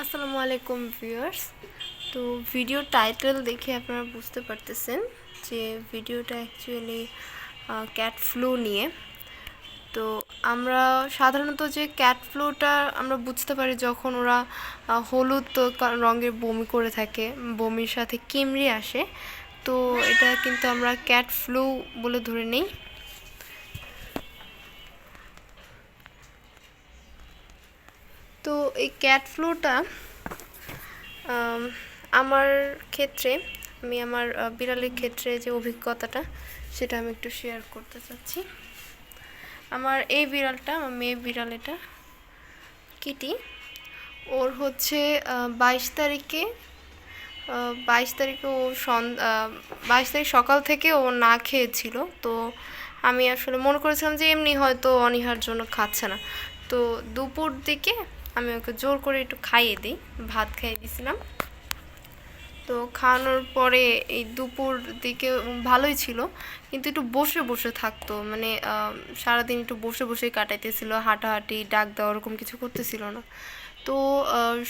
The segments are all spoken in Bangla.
আসসালামু আলাইকুম ভিউয়ার্স। তো ভিডিও টাইটেল দেখে আপনারা বুঝতে পারতেছেন যে ভিডিওটা অ্যাকচুয়ালি ক্যাট ফ্লু নিয়ে। তো আমরা সাধারণত যে ক্যাট ফ্লুটা আমরা বুঝতে পারি যখন ওরা হলুদ রঙের বমি করে থাকে, বমির সাথে কিমড়ি আসে। তো এটা কিন্তু আমরা ক্যাট ফ্লু বলে ধরে নেই। তো এই ক্যাট ফ্লুটা আম, আমার ক্ষেত্রে আমি আমার বিড়ালের ক্ষেত্রে যে অভিজ্ঞতাটা সেটা আমি একটু শেয়ার করতে চাচ্ছি। আমার এই বিড়ালটা আমার মেয়ে বিড়াল এটা কিটি ওর হচ্ছে বাইশ তারিখে বাইশ তারিখে ও সন বাইশ তারিখ সকাল থেকে ও না খেয়েছিল। তো আমি আসলে মনে করেছিলাম যে এমনি হয়তো অনীহার জন্য খাচ্ছে না। তো দুপুর দিকে আমি ওকে জোর করে একটু খাইয়ে দিই। ভাত খাইয়ে দিয়েছিলাম তো খাওয়ানোর পরে এই দুপুর দিকে ভালোই ছিল, কিন্তু একটু বসে বসে থাকতো। মানে সারাদিন একটু বসে বসে কাটাইতেছিল, হাঁটাহাঁটি, ডাক দেওয়া ওরকম কিছু করতেছিল না। তো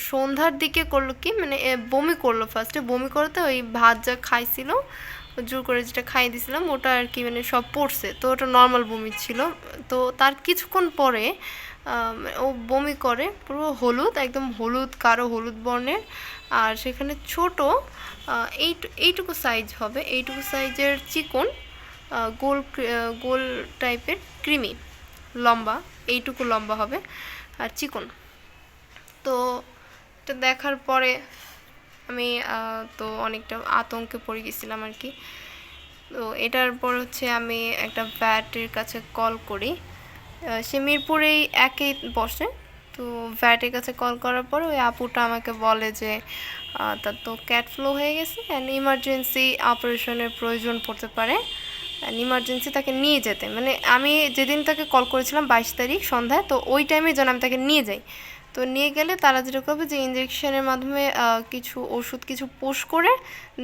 সন্ধ্যার দিকে করল কি মানে বমি করল ফার্স্টে বমি করতে ওই ভাত যা খাইছিল, জোর করে যেটা খাইয়ে দিয়েছিলাম ওটা আর কি মানে সব পড়ছে। তো ওটা নর্মাল বমি ছিল। তো তার কিছুক্ষণ পরে ও বমি করে, পুরো হলুদ, একদম হলুদ, কারও হলুদ বর্ণের। আর সেখানে ছোট এই, এইটুকু সাইজ হবে, এইটুকু সাইজের চিকন গোল গোল টাইপের ক্রিমি লম্বা, এইটুকু লম্বা হবে, আর চিকন। তো এটা দেখার পরে আমি তো অনেকটা আতঙ্কে পড়ে গেছিলাম আর কি। তো এটার পর হচ্ছে আমি একটা ভ্যাটের কাছে কল করি। সে মিরপুরেই একই বসে। তো ভ্যাটের কাছে কল করার পর ওই আপুটা আমাকে বলে যে তার তো ক্যাট ফ্লো হয়ে গেছে অ্যান্ড ইমার্জেন্সি অপারেশনের প্রয়োজন পড়তে পারে অ্যান্ড ইমার্জেন্সি তাকে নিয়ে যেতে। মানে আমি যেদিন তাকে কল করেছিলাম বাইশ তারিখ সন্ধ্যায়, তো ওই টাইমে যেন আমি তাকে নিয়ে যাই। তো নিয়ে গেলে তারা যেটা করবে যে ইঞ্জেকশনের মাধ্যমে কিছু ওষুধ কিছু পুশ করে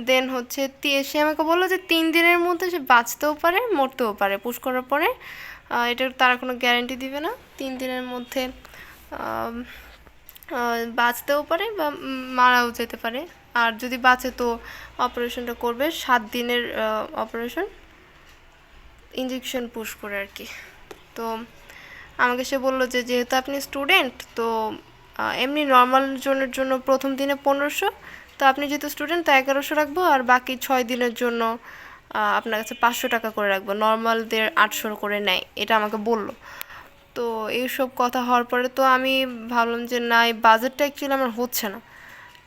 দেন হচ্ছে সে আমাকে বলল যে তিন দিনের মধ্যে সে বাঁচতেও পারে, মরতেও পারে। পুশ করার পরে এটার তারা কোনো গ্যারান্টি দিবে না। তিন দিনের মধ্যে বাঁচতেও পারে বা মারাও যেতে পারে। আর যদি বাঁচে তো অপারেশনটা করবে, সাত দিনের অপারেশন ইঞ্জেকশন পুশ করে আর কি। তো আমাকে সে বলল যে, যেহেতু আপনি স্টুডেন্ট তো এমনি নর্মাল জনের জন্য প্রথম দিনে পনেরোশো, তো আপনি যেহেতু স্টুডেন্ট তো এগারোশো রাখব, আর বাকি ছয় দিনের জন্য আপনার কাছে পাঁচশো টাকা করে রাখব। নর্মালদের আটশো করে নেয়, এটা আমাকে বলল। তো এইসব কথা হওয়ার পরে তো আমি ভাবলাম যে, না, এই বাজেটটা অ্যাকচুয়ালি আমার হচ্ছে না।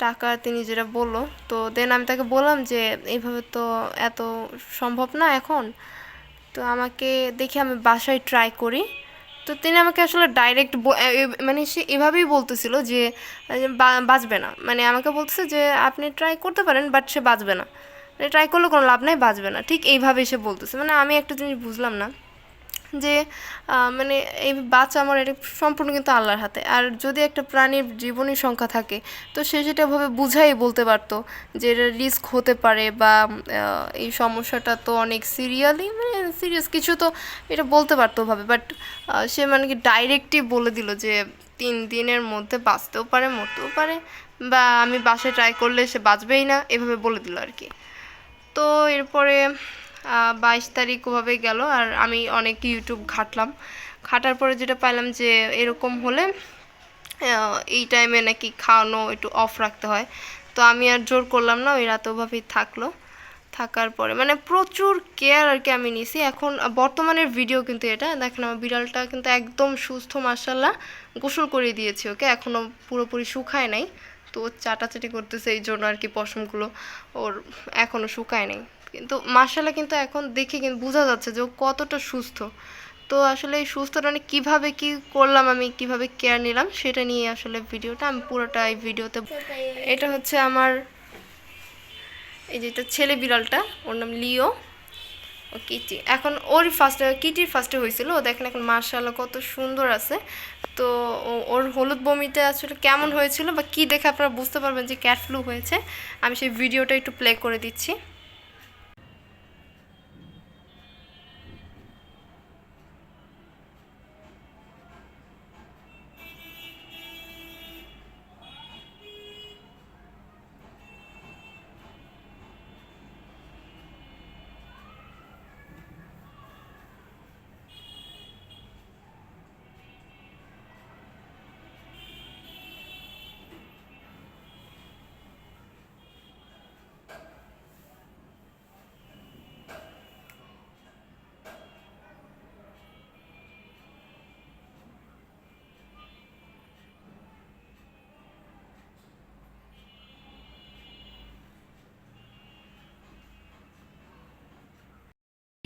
টাকা তিনি যেটা বলল, তো দেন আমি তাকে বললাম যে, এইভাবে তো এত সম্ভব না এখন। তো আমাকে দেখে আমি বাসায় ট্রাই করি। তো তিনি আমাকে আসলে ডাইরেক্ট মানে সে এভাবেই বলতেছিল যে বাঁচবে না। মানে আমাকে বলতেছে যে, আপনি ট্রাই করতে পারেন বাট সে বাঁচবে না। ট্রাই করলে কোনো লাভ নাই বাঁচবে না। ঠিক এইভাবে সে বলতেছে। মানে আমি একটা জিনিস বুঝলাম না যে মানে এই বাচ্চা আমার এটা সম্পূর্ণ কিন্তু আল্লাহর হাতে। আর যদি একটা প্রাণীর জীবনী সংখ্যা থাকে, তো সে সেটা ভাবে বুঝাই বলতে পারতো যে এটা রিস্ক হতে পারে বা এই সমস্যাটা তো অনেক সিরিয়ালি মানে সিরিয়াস কিছু তো এটা বলতে পারতো ভাবে। বাট সে মানে কি ডাইরেক্টই বলে দিল যে, তিন দিনের মধ্যে বাঁচতেও পারে, মরতেও পারে বা আমি বাসায় ট্রাই করলে সে বাঁচবেই না, এভাবে বলে দিল আর কি। তো এরপরে বাইশ তারিখ ওভাবে গেল আর আমি অনেক ইউটিউব ঘাটলাম। ঘাটার পরে যেটা পাইলাম যে এরকম হলে এই টাইমে নাকি খাওয়ানো একটু অফ রাখতে হয়। তো আমি আর জোর করলাম না, ওই রাতে ওভাবেই থাকল। থাকার পরে মানে প্রচুর কেয়ার আর কি আমি নিছি। এখন বর্তমানের ভিডিও কিন্তু এটা, দেখেন আমার বিড়ালটা কিন্তু একদম সুস্থ মার্শাল্লাহ গোসল করে দিয়েছি ওকে। এখনও পুরোপুরি শুকায় নাই। তো চাটাচাটি করতেছে, এই জন্য আর কি পশমগুলো ওর এখনও শুকায় নাই। কিন্তু মার্শাল্লাহ কিন্তু এখন দেখে কিন্তু বোঝা যাচ্ছে যে ও কতটা সুস্থ। তো আসলে এই সুস্থটা মানে কীভাবে কি করলাম আমি, কীভাবে কেয়ার নিলাম সেটা নিয়ে আসলে ভিডিওটা আমি পুরোটা এই ভিডিওতে এটা হচ্ছে আমার এই যে এটা ছেলে বিড়ালটা, ওর নাম লিও। ও কিটি। এখন ওর ফার্স্টে কিটির ফার্স্টে হয়েছিল। ও দেখেন এখন মার্শাল্লাহ কত সুন্দর আছে। তো ওর হলুদ বমিটা আসলে কেমন হয়েছিল বা কি দেখে আপনারা বুঝতে পারবেন যে ক্যাট ফ্লু হয়েছে, আমি সেই ভিডিওটা একটু প্লে করে দিচ্ছি।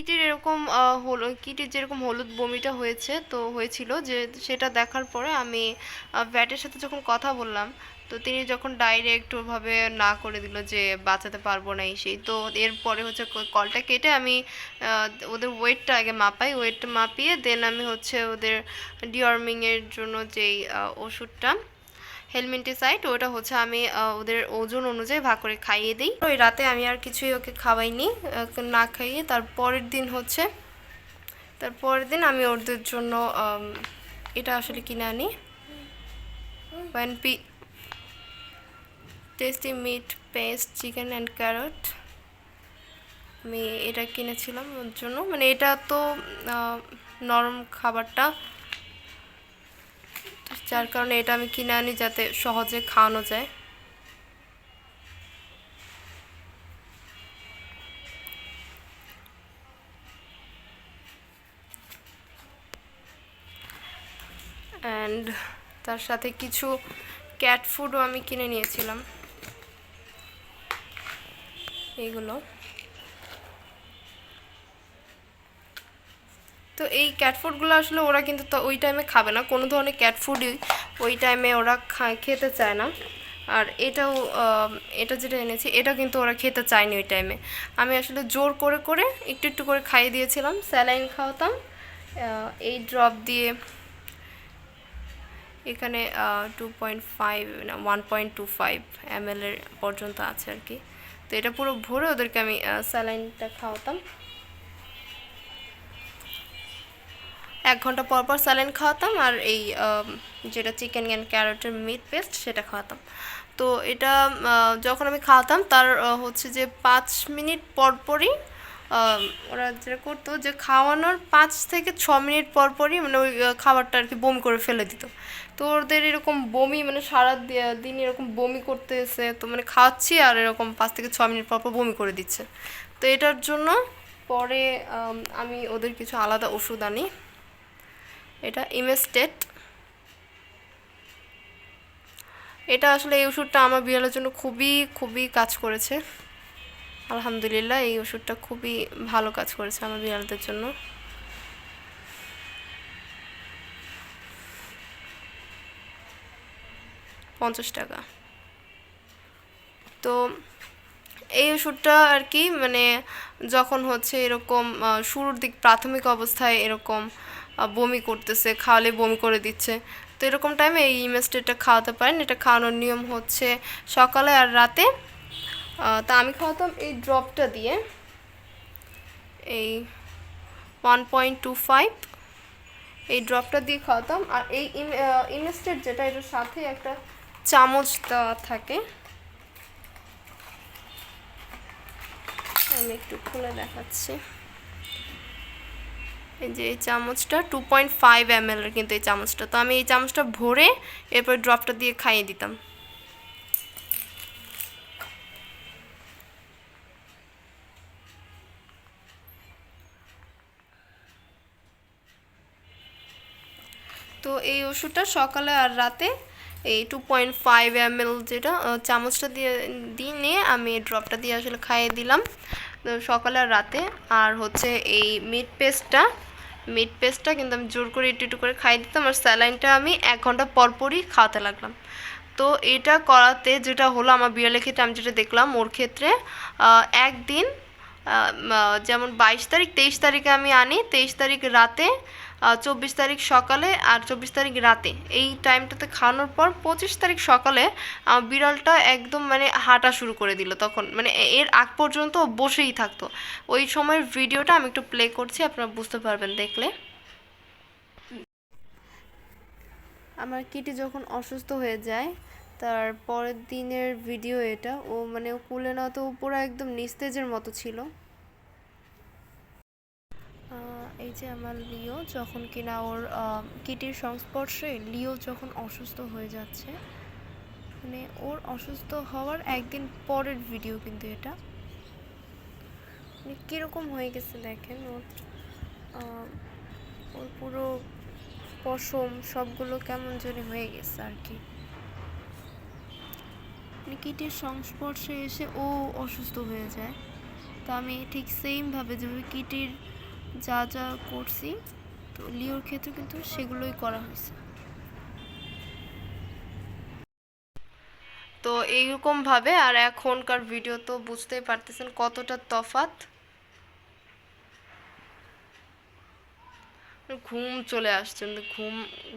কিটির এরকম হলো, কিটির যেরকম হলুদ বমিটা হয়েছে, তো হয়েছিল যে সেটা দেখার পরে আমি ভ্যাটের সাথে যখন কথা বললাম, তো তিনি যখন ডাইরেক্ট ওভাবে না করে দিল যে বাঁচাতে পারব না এই সেই, তো এরপরে হচ্ছে কলটা কেটে আমি ওদের ওয়েটটা আগে মাপাই ওয়েটটা মাপিয়ে দেন আমি হচ্ছে ওদের ডিওয়ার্মিংয়ের জন্য যেই ওষুধটা হেলমেন্টিসাইড ওটা হচ্ছে আমি ওদের ওজন অনুযায়ী ভাগ করে খাইয়ে দিই। ওই রাতে আমি আর কিছুই ওকে খাওয়াইনি না খাইয়ে তার পরের দিন হচ্ছে, তার পরের দিন আমি ওদের জন্য এটা আসলে কিনে আনি। Wanpy tasty meat paste chicken and carrot আমি এটা কিনেছিলাম ওর জন্য। মানে এটা তো নরম খাবারটা যার কারণে এটা আমি কিনে আনি যাতে সহজে খাওয়ানো যায়। অ্যান্ড তার সাথে কিছু ক্যাট ফুডও আমি কিনে নিয়েছিলাম। এইগুলো তো এই ক্যাট ফুডগুলো আসলে ওরা কিন্তু ওই টাইমে খাবে না। কোনো ধরনের ক্যাট ফুডই ওই টাইমে ওরা খেতে চায় না। আর এটাও এটা যেটা এনেছি, এটা কিন্তু ওরা খেতে চায়নি ওই টাইমে আমি আসলে জোর করে করে একটু একটু করে খাইয়ে দিয়েছিলাম, স্যালাইন খাওয়াতাম এই ড্রপ দিয়ে এখানে টু পয়েন্ট ফাইভ না one point two five M পর্যন্ত আছে আর কি। তো এটা পুরো ভরে ওদেরকে আমি স্যালাইনটা খাওয়াতাম। এক ঘণ্টা পর পর স্যালাইন খাওয়াতাম আর এই যেটা চিকেন অ্যান্ড ক্যারটের মিট পেস্ট সেটা খাওয়াতাম। তো এটা যখন আমি খাওয়াতাম তার হচ্ছে যে পাঁচ মিনিট পর পরই ওরা যেটা করতো যে খাওয়ানোর পাঁচ থেকে ছ মিনিট পর পরই মানে ওই খাবারটা আর কি বমি করে ফেলে দিত। তো ওদের এরকম বমি মানে সারা দিন এরকম বমি করতেছে, তো মানে খাওয়াচ্ছি আর এরকম পাঁচ থেকে ছ মিনিট পর পর বমি করে দিচ্ছে। তো এটার জন্য পরে আমি ওদের কিছু আলাদা ওষুধ আনি। এটা ইমেস্টেট এটা আসলে এই ওষুধটা আমার বিড়ালের জন্য খুবই খুবই কাজ করেছে। আলহামদুলিল্লাহ, এই ওষুধটা খুবই ভালো কাজ করেছে আমার বিড়ালদের জন্য। পঞ্চাশ টাকা। তো এই ওষুধটা আর কি মানে যখন হচ্ছে এরকম শুরুর দিক প্রাথমিক অবস্থায় এরকম বমি করতেছে, খাওয়ালে বমি করে দিচ্ছে। তো এরকম টাইমে এই ইমেস্টেটটা খাওয়াতে পারেন। এটা খাওয়ানোর নিয়ম হচ্ছে সকালে আর রাতে তা আমি খাওয়াতাম এই ড্রপটা দিয়ে, এই ওয়ান পয়েন্ট টু ফাইভ এই ড্রপটা দিয়ে খাওয়াতাম। আর এই ইমেস্টেট যেটা এটার সাথে একটা চামচ দেওয়া থাকে, আমি একটু খুলে দেখাচ্ছি। এই যে এই চামচটা টু পয়েন্ট ফাইভ এম এর কিন্তু এই চামচটা। তো আমি এই চামচটা ভরে এরপর ড্রপটা দিয়ে খাইয়ে দিতাম। তো এই ওষুধটা সকালে আর রাতে এই two point five M L যেটা চামচটা দিয়ে দিয়ে আমি ড্রপটা দিয়ে আসলে খাইয়ে দিলাম। সকালে আর রাতে। আর হচ্ছে এই মিট পেস্টটা মিট পেস্টটা কিন্তু আমি জোর করে একটু একটু করে খাই দিতাম আর স্যালাইনটা আমি এক ঘণ্টা পরপরই খাওয়াতে লাগলাম। তো এটা করাতে যেটা হলো আমার বিড়ালের ক্ষেত্রে আমি যেটা দেখলাম, ওর ক্ষেত্রে একদিন যেমন বাইশ তারিখ, তেইশ তারিখে আমি আনি, তেইশ তারিখ রাতে চব্বিশ তারিখ সকালে আর চব্বিশ তারিখ রাতে। এই টাইমটাতে খাওয়ানোর পর পঁচিশ তারিখ সকালে বিড়ালটা একদম মানে হাঁটা শুরু করে দিল তখন। মানে এর আগ পর্যন্ত বসেই থাকতো। ওই সময়ের ভিডিওটা আমি একটু প্লে করছি, আপনারা বুঝতে পারবেন দেখলে। আমার কিটি যখন অসুস্থ হয়ে যায়, তার পরের দিনের ভিডিও এটা, ও মানে কুলে না তো পুরো একদম নিস্তেজের মতো ছিল আহ, এই যে আমার লিও যখন কিনা ওর কিটির সংস্পর্শে লিও যখন অসুস্থ হয়ে যাচ্ছে মানে ওর অসুস্থ হওয়ার একদিন পরের ভিডিও কিন্তু এটা। মানে কীরকম হয়ে গেছে দেখেন ওর ওর পুরো পশম সবগুলো কেমন জানি হয়ে গেছে আর কি। মানে কিটির সংস্পর্শে এসে ও অসুস্থ হয়ে যায়। তো আমি ঠিক সেমভাবে যেভাবে কিটির যা যা করছি, তো লিওর ক্ষেত্রে কিন্তু সেগুলোই করা হয়েছে। তো এইরকমভাবে আর এখনকার ভিডিও তো বুঝতেই পারতেছেন কতটা তফাত ঘুম চলে আসছে মানে ঘুম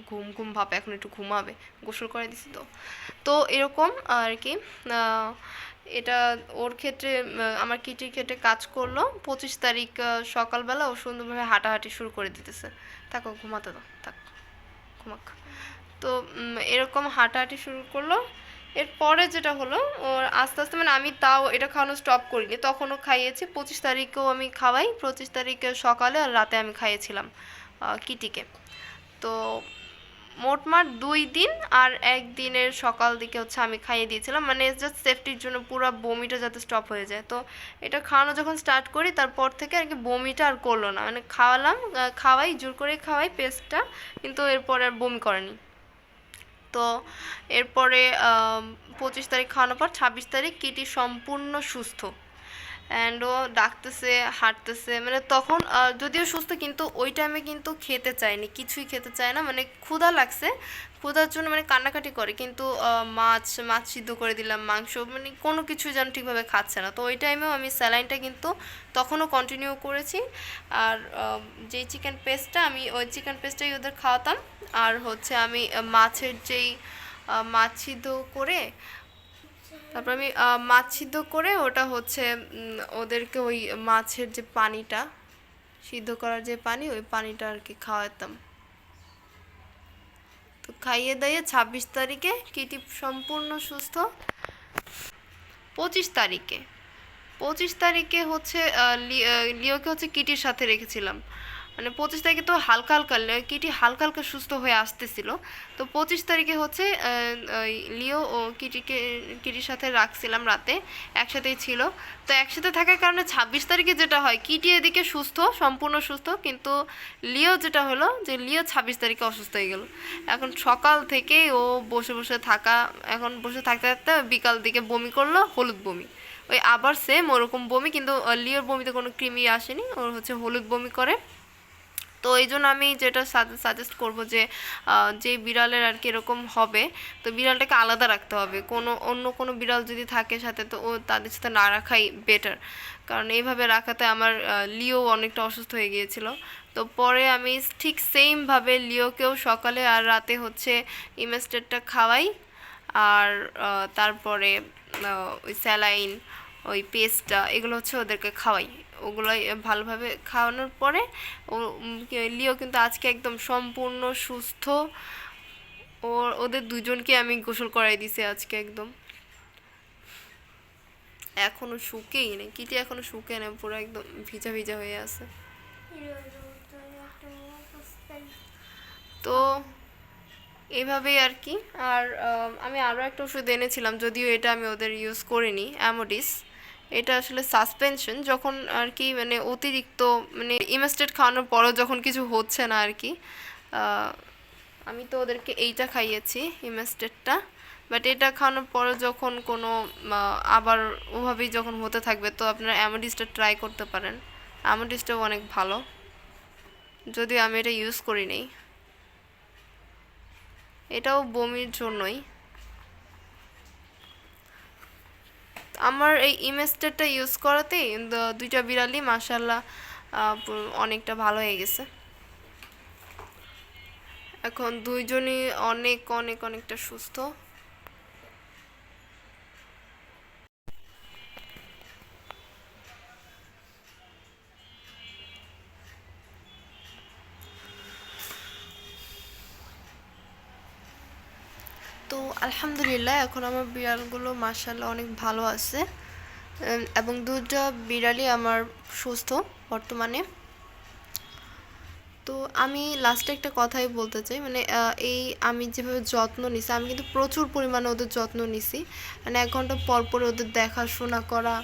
ঘুম ঘুম ভাব, এখন একটু ঘুমাবে, গোসল করে দিছি তো। তো এরকম আর কি এটা ওর ক্ষেত্রে আমার কিটির ক্ষেত্রে কাজ করল। পঁচিশ তারিখ সকালবেলা ও সুন্দরভাবে হাঁটাহাঁটি শুরু করে দিতেছে। থাকো ঘুমাতে দাও। থাক, ঘুমাক। তো এরকম হাঁটাহাঁটি শুরু করল। এরপরে যেটা হলো, ওর আস্তে আস্তে মানে আমি তাও এটা খাওয়ানো স্টপ করিনি। তখনও খাইয়েছি। পঁচিশ তারিখেও আমি খাওয়াই। পঁচিশ তারিখে সকালে আর রাতে আমি খাইয়েছিলাম কিটিকে। তো মোটমাট দুই দিন আর একদিনের সকাল দিকে হচ্ছে আমি খাইয়ে দিয়েছিলাম। মানে জাস্ট সেফটির জন্য পুরো বমিটা যাতে স্টপ হয়ে যায়। তো এটা খাওয়ানো যখন স্টার্ট করি, তারপর থেকে আর কি বমিটা আর করল না। মানে খাওয়ালাম খাওয়াই, জোর করে খাওয়াই পেস্টটা কিন্তু এরপর আর বমি করেনি। তো এরপরে পঁচিশ তারিখ খাওয়ানোর পর ছাব্বিশ তারিখ কিটি সম্পূর্ণ সুস্থ। অ্যান্ড ও ডাকতেছে, হাঁটতেছে মানে তখন যদিও সুস্থ, কিন্তু ওই টাইমে কিন্তু খেতে চায়নি, কিছুই খেতে চায় না মানে ক্ষুধা লাগছে, ক্ষুধার জন্য মানে কান্নাকাটি করে, কিন্তু মাছ মাছ সিদ্ধ করে দিলাম, মাংস মানে কোনো কিছু যেন ঠিকভাবে খাচ্ছে না, তো ওই টাইমেও আমি স্যালাইনটা কিন্তু তখনও কন্টিনিউ করেছি, আর যেই চিকেন পেস্টটা আমি ওই চিকেন পেস্টটাই ওদের খাওয়াতাম, আর হচ্ছে আমি মাছের যেই মাছ সিদ্ধ করে তারপর আমি মাছ সিদ্ধ করে ওটা হচ্ছে ওদেরকে ওই মাছের যে পানিটা, সিদ্ধ করার যে পানি, ওই পানিটা আর কি খাওয়াতাম। তো খাইয়ে দাইয়ে ছাব্বিশ তারিখে কিটি সম্পূর্ণ সুস্থ। পঁচিশ তারিখে পঁচিশ তারিখে হচ্ছে লিওকে হচ্ছে কিটির সাথে রেখেছিলাম। মানে পঁচিশ তারিখে তো হালকা হালকা কিটি হালকা হালকা সুস্থ হয়ে আসতেছিল। তো পঁচিশ তারিখে হচ্ছে লিও ও কিটিকে, কিটির সাথে রাখছিলাম রাতে, একসাথেই ছিল। তো একসাথে থাকার কারণে ছাব্বিশ তারিখে যেটা হয়, কিটি এদিকে সুস্থ, সম্পূর্ণ সুস্থ, কিন্তু লিও যেটা হলো যে লিও ছাব্বিশ তারিখে অসুস্থ হয়ে গেল। এখন সকাল থেকেই ও বসে বসে থাকা, এখন বসে থাকতে থাকতে বিকাল দিকে বমি করল, হলুদ বমি। ওই আবার সেম ওরকম বমি, কিন্তু লিওর বমিতে কোনো কৃমি আসেনি, ওর হচ্ছে হলুদ বমি করে। তো এই জন্য আমি যেটা সাজেস্ট করব যে যে বিড়ালের আর কি এরকম হবে, তো বিড়ালটাকে আলাদা রাখতে হবে। কোনো, অন্য কোনো বিড়াল যদি থাকে সাথে, তো ও তাদের সাথে না রাখাই বেটার কারণ এইভাবে রাখাতে আমার লিও অনেকটা অসুস্থ হয়ে গিয়েছিল। তো পরে আমি ঠিক সেমভাবে লিওকেও সকালে আর রাতে হচ্ছে ইমেস্টেডটা খাওয়াই। আর তারপরে ওই স্যালাইন, ওই পেস্টটা, এগুলো হচ্ছে ওদেরকে খাওয়াই। ওগুলোই ভালোভাবে খাওয়ানোর পরে, ও লিও কিন্তু আজকে একদম সম্পূর্ণ সুস্থ। ও, ওদের দুজনকে আমি গোসল করাই দিছি আজকে একদম। এখনও শুকেই নেই, কিটি এখনও শুকে নেই, পুরো একদম ভিজা ভিজা হয়ে আছে। তো এভাবেই আর কি। আর আমি আরও একটা ওষুধ এনেছিলাম, যদিও এটা আমি ওদের ইউজ করিনি অ্যামোডিস এটা আসলে সাসপেনশন যখন আর কি মানে অতিরিক্ত মানে ইমাস্টেড খাওয়ানোর পরও যখন কিছু হচ্ছে না আর কি আমি তো ওদেরকে এইটা খাইয়েছি ইমাস্টেডটা বাট এটা খাওয়ানোর পরে যখন কোনো আবার ওভাবেই যখন হতে থাকবে, তো আপনারা অ্যামোডিসটা ট্রাই করতে পারেন। অ্যামোডিসটাও অনেক ভালো। যদিও আমি এটা ইউজ করি নেই এটাও বমির জন্যই। আমার এই ইমেস্টারটা ইউজ করাতেই দুইটা বিড়ালই মাসাল্লাহ অনেকটা ভালো হয়ে গেছে। এখন দুইজনই অনেক অনেক, অনেকটা সুস্থ। তো আলহামদুলিল্লাহ, এখন আমার বিড়ালগুলো মাসাল্লাহ অনেক ভালো আছে। এবং দুটো বিড়ালই আমার সুস্থ বর্তমানে। তো আমি লাস্টে একটা কথাই বলতে চাই মানে এই আমি যেভাবে যত্ন নিছি, আমি কিন্তু প্রচুর পরিমাণে ওদের যত্ন নিছি। মানে এক ঘণ্টা পর পর ওদের দেখাশোনা করা,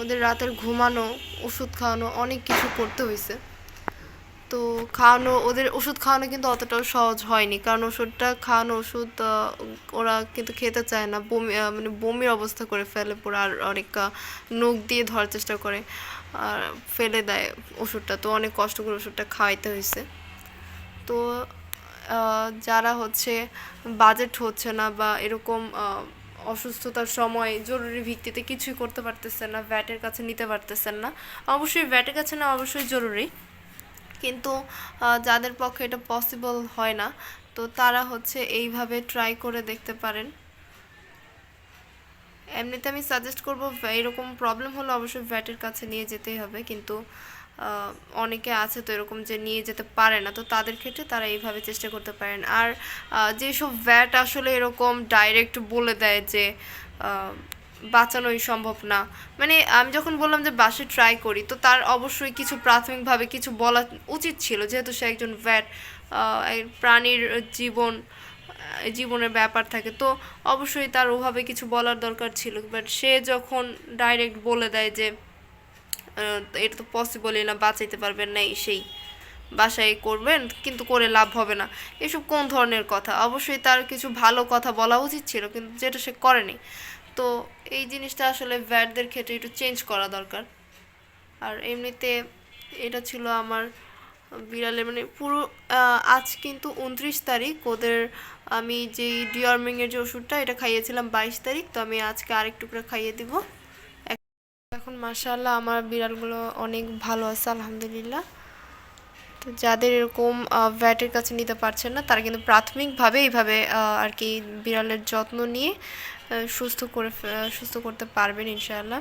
ওদের রাতের ঘুমানো, ওষুধ খাওয়ানো, অনেক কিছু করতে হয়েছে তো খাওয়ানো, ওদের ওষুধ খাওয়ানো কিন্তু অতটাও সহজ হয়নি। কারণ ওষুধটা খাওয়ানো ওষুধ ওরা কিন্তু খেতে চায় না। বমি মানে বমির অবস্থা করে ফেলে পুরো আর অনেক নখ দিয়ে ধরার চেষ্টা করে আর ফেলে দেয় ওষুধটা। তো অনেক কষ্ট করে ওষুধটা খাওয়াইতে হয়েছে তো যারা হচ্ছে বাজেট হচ্ছে না বা এরকম অসুস্থতার সময় জরুরি ভিত্তিতে কিছুই করতে পারতেছেন না ভ্যাটের কাছে নিতে পারতেছেন না, অবশ্যই ভ্যাটের কাছে না অবশ্যই জরুরি। কিন্তু যাদের পক্ষে এটা পসিবল হয় না, তো তারা হচ্ছে এইভাবে ট্রাই করে দেখতে পারেন। এমনিতে আমি সাজেস্ট করব এরকম প্রবলেম হলে অবশ্যই ভ্যাটের কাছে নিয়ে যেতেই হবে, কিন্তু অনেকে আছে তো এরকম যে নিয়ে যেতে পারে না, তো তাদের ক্ষেত্রে তারা এইভাবে চেষ্টা করতে পারেন। আর যেসব ভ্যাট আসলে এরকম ডাইরেক্ট বলে দেয় যে বাঁচানোই সম্ভব না। মানে আমি যখন বললাম যে বাসে ট্রাই করি, তো তার অবশ্যই কিছু প্রাথমিকভাবে কিছু বলা উচিত ছিল, যেহেতু সে একজন ভ্যাট প্রাণীর জীবন জীবনের ব্যাপার থাকে। তো অবশ্যই তার ওভাবে কিছু বলার দরকার ছিল। বাট সে যখন ডাইরেক্ট বলে দেয় যে এটা তো পসিবলই না, বাঁচাইতে পারবেন না সেই বাসায় করবেন, কিন্তু করে লাভ হবে না। এসব কোন ধরনের কথা? অবশ্যই তার কিছু ভালো কথা বলা উচিত ছিল, কিন্তু যেটা সে করেনি। তো এই জিনিসটা আসলে ভ্যাটদের ক্ষেত্রে একটু চেঞ্জ করা দরকার। আর এমনিতে এটা ছিল আমার বিড়ালের মানে পুরো আজ কিন্তু উনত্রিশ তারিখ, ওদের আমি যেই ডিওয়ার্মিংয়ের যে ওষুধটা, এটা খাইয়েছিলাম বাইশ তারিখ, তো আমি আজকে আরেকটু করে খাইয়ে দিব। এখন মাশাআল্লাহ আমার বিড়ালগুলো অনেক ভালো আছে, আলহামদুলিল্লাহ। তো যাদের এরকম ভ্যাটের কাছে নিতে পারছেন না, তারা কিন্তু প্রাথমিকভাবে এইভাবে আর কি বিড়ালের যত্ন নিয়ে সুস্থ করে সুস্থ করতে পারবেন ইনশাআল্লাহ।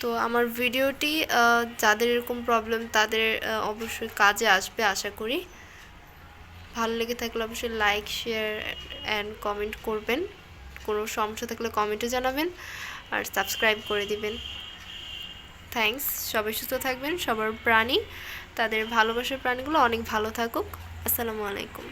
তো আমার ভিডিওটি যাদের এরকম প্রবলেম তাদের অবশ্যই কাজে আসবে আশা করি। ভালো লেগে থাকলে অবশ্যই লাইক শেয়ার অ্যান্ড কমেন্ট করবেন। কোনো সমস্যা থাকলে কমেন্টে জানাবেন আর সাবস্ক্রাইব করে দিবেন। থ্যাঙ্কস সবাই সুস্থ থাকবেন, সবার প্রাণী। তাদের ভালোবাসার প্রাণীগুলো অনেক ভালো থাকুক। আসসালামু আলাইকুম।